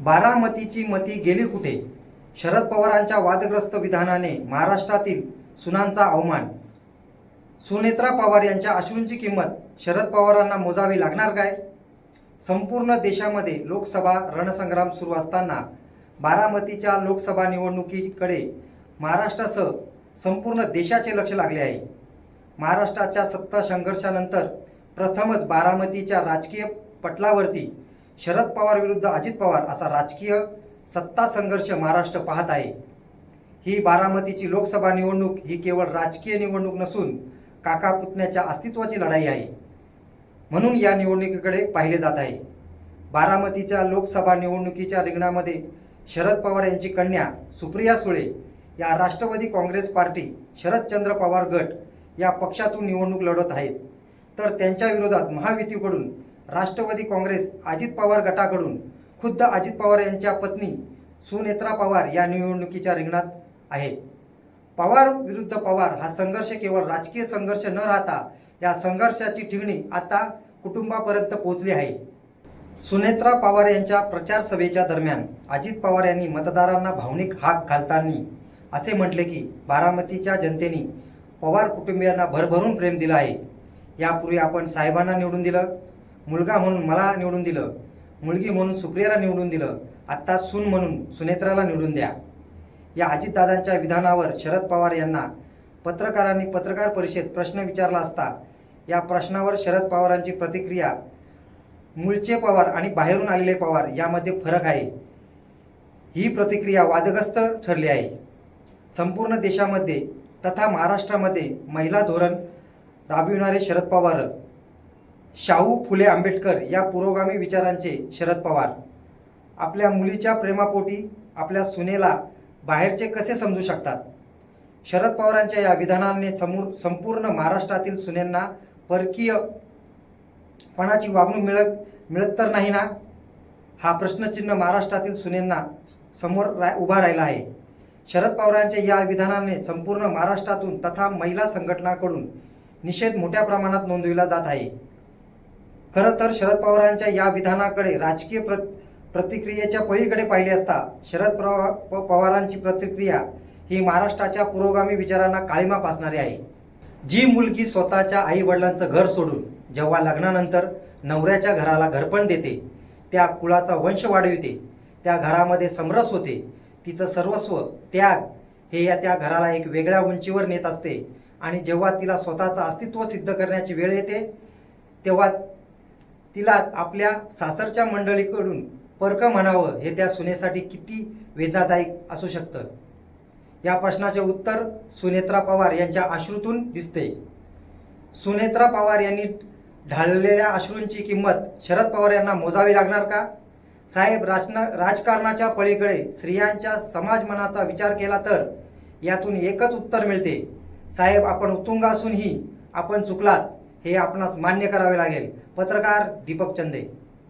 बारामतीची मती गेली कुठे? शरद पवारांच्या वादग्रस्त विधानाने महाराष्ट्रातील सुनांचा अवमान. सुनेत्रा पवार यांच्या अश्रूंची किंमत शरद पवारांना मोजावी लागणार काय? संपूर्ण देशामध्ये लोकसभा रणसंग्राम सुरू असताना बारामतीच्या लोकसभा निवडणुकीकडे महाराष्ट्रासह संपूर्ण देशाचे लक्ष लागले आहे. महाराष्ट्राच्या सत्ता संघर्षानंतर प्रथमच बारामतीच्या राजकीय पटलावरती शरद पवार विरुद्ध अजित पवार असा राजकीय सत्ता संघर्ष महाराष्ट्र पाहत आहे. ही बारामतीची लोकसभा निवडणूक ही केवळ राजकीय निवडणूक नसून काका पुतण्याच्या अस्तित्वाची लढाई आहे. म्हणून या निवडणुकीकडे पाहिले जात आहे. बारामतीच्या लोकसभा निवडणुकीच्या रिंगणामध्ये शरद पवार यांची कन्या सुप्रिया सुळे या राष्ट्रवादी काँग्रेस पार्टी शरदचंद्र पवार गट या पक्षातून निवडणूक लढवत आहेत. तर त्यांच्या विरोधात महायुतीकडून राष्ट्रवादी काँग्रेस अजित पवार गटाकडून खुद्द अजित पवार यांच्या पत्नी सुनेत्रा पवार या निवडणुकीच्या रिंगणात आहेत पवार विरुद्ध पवार हा संघर्ष केवळ राजकीय संघर्ष न राहता या संघर्षाची ठिगणी आता कुटुंबापर्यंत पोहोचली आहे. सुनेत्रा पवार यांच्या प्रचार सभेच्या दरम्यान अजित पवार यांनी मतदारांना भावनिक हाक घालताना असे म्हटले की बारामतीच्या जनतेने पवार कुटुंबियांना भरभरून प्रेम दिलं आहे. यापूर्वी आपण साहेबांना निवडून दिलं मुलगा म्हणून मला निवडून दिलं. मुलगी म्हणून सुप्रियाला निवडून दिलं. आत्ता सून म्हणून सुनेत्राला निवडून द्या. या अजितदादांच्या विधानावर शरद पवार यांना पत्रकारांनी पत्रकार परिषदेत प्रश्न विचारला असता या प्रश्नावर शरद पवारांची प्रतिक्रिया मूळचे पवार आणि बाहेरून आलेले पवार यामध्ये फरक आहे. ही प्रतिक्रिया वादग्रस्त ठरली आहे. संपूर्ण देशामध्ये तथा महाराष्ट्रामध्ये महिला धोरण राबविणारे शरद पवार शाहू फुले आंबेडकर या पुरोगामी विचारांचे शरद पवार. आपल्या मुलीच्या प्रेमापोटी आपल्या सुनेला बाहेरचे कसे समजू शकतात? शरद पवारांच्या या विधानाने समोर संपूर्ण महाराष्ट्रातील सुनेंना परकीय पणाची वागणूक मिळत मिळत तर नाही ना? हा प्रश्नचिन्ह महाराष्ट्रातील सुनेंना समोर रा उभा राहिला आहे. शरद पवारांच्या या विधानाने संपूर्ण महाराष्ट्रातून तथा महिला संघटनाकडून निषेध मोठ्या प्रमाणात नोंदविला जात आहे. खरं तर शरद पवारांच्या या विधानाकडे राजकीय प्र प्रतिक्रियेच्या पलीकडे पाहिले असता शरद पवा- प- पवारांची प्रतिक्रिया ही महाराष्ट्राच्या पुरोगामी विचारांना काळीमा फासणारी आहे. जी मुलगी स्वतःच्या आई वडिलांचं घर सोडून जेव्हा लग्नानंतर नवऱ्याच्या घराला घरपण देते त्या कुळाचा वंश वाढविते त्या घरामध्ये समरस होते तिचं सर्वस्व त्याग हे या त्या घराला एक वेगळ्या उंचीवर नेत असते आणि जेव्हा तिला स्वतःचं अस्तित्व सिद्ध करण्याची वेळ येते तेव्हा तिला आपल्या सासरच्या मंडळीकडून परक म्हणावं हे त्या सुनेसाठी किती वेदनादायक असू शकतं? या प्रश्नाचे उत्तर सुनेत्रा पवार यांच्या अश्रूतून दिसते. सुनेत्रा पवार यांनी ढाळलेल्या अश्रूंची किंमत शरद पवार यांना मोजावी लागणार का? साहेब राजना राजकारणाच्या पलीकडे स्त्रियांच्या समाजमनाचा विचार केला तर यातून एकच उत्तर मिळते. साहेब आपण उत्तुंग असूनही आपण चुकलात. हे आपणास मान्य करावे लागेल. पत्रकार दीपक चंदे.